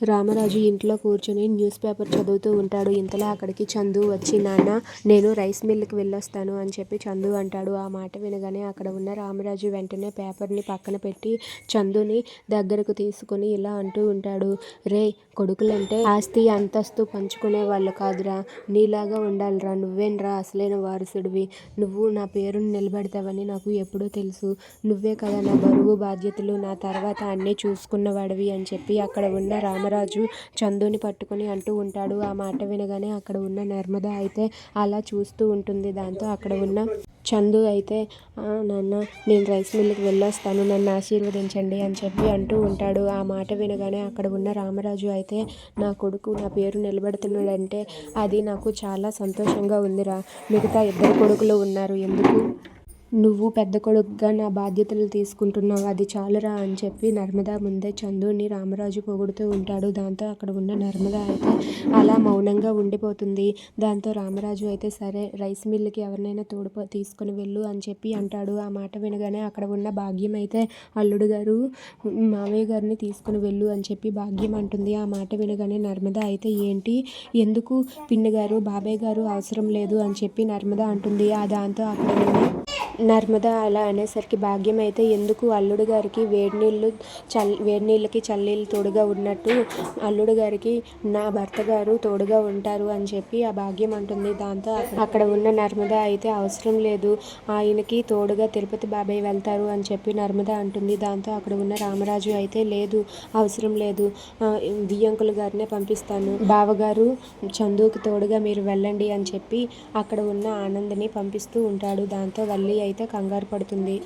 రామరాజు ఇంట్లో కూర్చొని news paper చదువుతూ ఉంటాడు. ఇంతలో అక్కడికి చందు వచ్చి నాన్న నేను రైస్ మిల్కి వెళ్ళొస్తాను అని చెప్పి చందు అంటాడు. ఆ మాట వినగానే అక్కడ ఉన్న రామరాజు వెంటనే పేపర్ని పక్కన పెట్టి చందుని దగ్గరకు తీసుకొని ఇలా అంటూ ఉంటాడు. రే కొడుకులంటే ఆస్తి అంతస్తు పంచుకునే వాళ్ళు కాదురా. నీలాగా ఉండాలిరా. నువ్వేనరా అసలైన వారసుడివి. నువ్వు నా పేరుని నిలబెడతావని నాకు ఎప్పుడూ తెలుసు. నువ్వే కదా నా బరువు బాధ్యతలు. నా తర్వాత అన్నీ చూసుకున్నవాడివి అని చెప్పి అక్కడ ఉన్న రామరాజు చందుని పట్టుకొని అంటూ ఉంటాడు. ఆ మాట వినగానే అక్కడ ఉన్న నర్మద అయితే అలా చూస్తూ ఉంటుంది. దాంతో అక్కడ ఉన్న చందు అయితే నాన్న నేను రైస్ మిల్లుకి వెళ్ళొస్తాను. నన్ను ఆశీర్వదించండి అని చెప్పి అంటూ ఉంటాడు. ఆ మాట వినగానే అక్కడ ఉన్న రామరాజు అయితే నా కొడుకు నా పేరు నిలబెడుతున్నాడంటే అది నాకు చాలా సంతోషంగా ఉందిరా. మిగతా ఇద్దరు కొడుకులు ఉన్నారు. ఎందుకు నువ్వు పెద్ద కొడుకుగా నా బాధ్యతలు తీసుకుంటున్నావు అది చాలురా అని చెప్పి నర్మద ముందే చందుని రామరాజు పొగుడుతూ ఉంటాడు. దాంతో అక్కడ ఉన్న నర్మద అయితే అలా మౌనంగా ఉండిపోతుంది. దాంతో రామరాజు అయితే సరే రైస్ మిల్లుకి ఎవరినైనా తోడుపో తీసుకొని వెళ్ళు అని చెప్పి అంటాడు. ఆ మాట వినగానే అక్కడ ఉన్న భాగ్యం అయితే అల్లుడు గారు మావయ్య గారిని తీసుకుని వెళ్ళు అని చెప్పి భాగ్యం అంటుంది. ఆ మాట వినగానే నర్మద అయితే ఏంటి? ఎందుకు పిన్ని గారు బాబాయ్ గారు అవసరం లేదు అని చెప్పి నర్మద అంటుంది. ఆ దాంతో అక్కడ ఉన్న నర్మద అలా అనేసరికి భాగ్యం అయితే ఎందుకు అల్లుడు గారికి వేడి నీళ్ళు చల్ వేడి నీళ్ళకి చల్లీళ్ళు తోడుగా ఉన్నట్టు అల్లుడు గారికి నా భర్త గారు తోడుగా ఉంటారు అని చెప్పి ఆ భాగ్యం అంటుంది. దాంతో అక్కడ- ఉన్న నర్మద అయితే అవసరం లేదు ఆయనకి తోడుగా తిరుపతి బాబాయ్ వెళ్తారు అని చెప్పి నర్మద అంటుంది. దాంతో అక్కడ ఉన్న రామరాజు అయితే లేదు అవసరం లేదు ఆ, గారినే పంపిస్తాను బావగారు చందుకి తోడుగా మీరు వెళ్ళండి అని చెప్పి అక్కడ ఉన్న ఆనందని పంపిస్తూ ఉంటాడు. దాంతో వల్లి అయితే కంగారు పడుతుంది.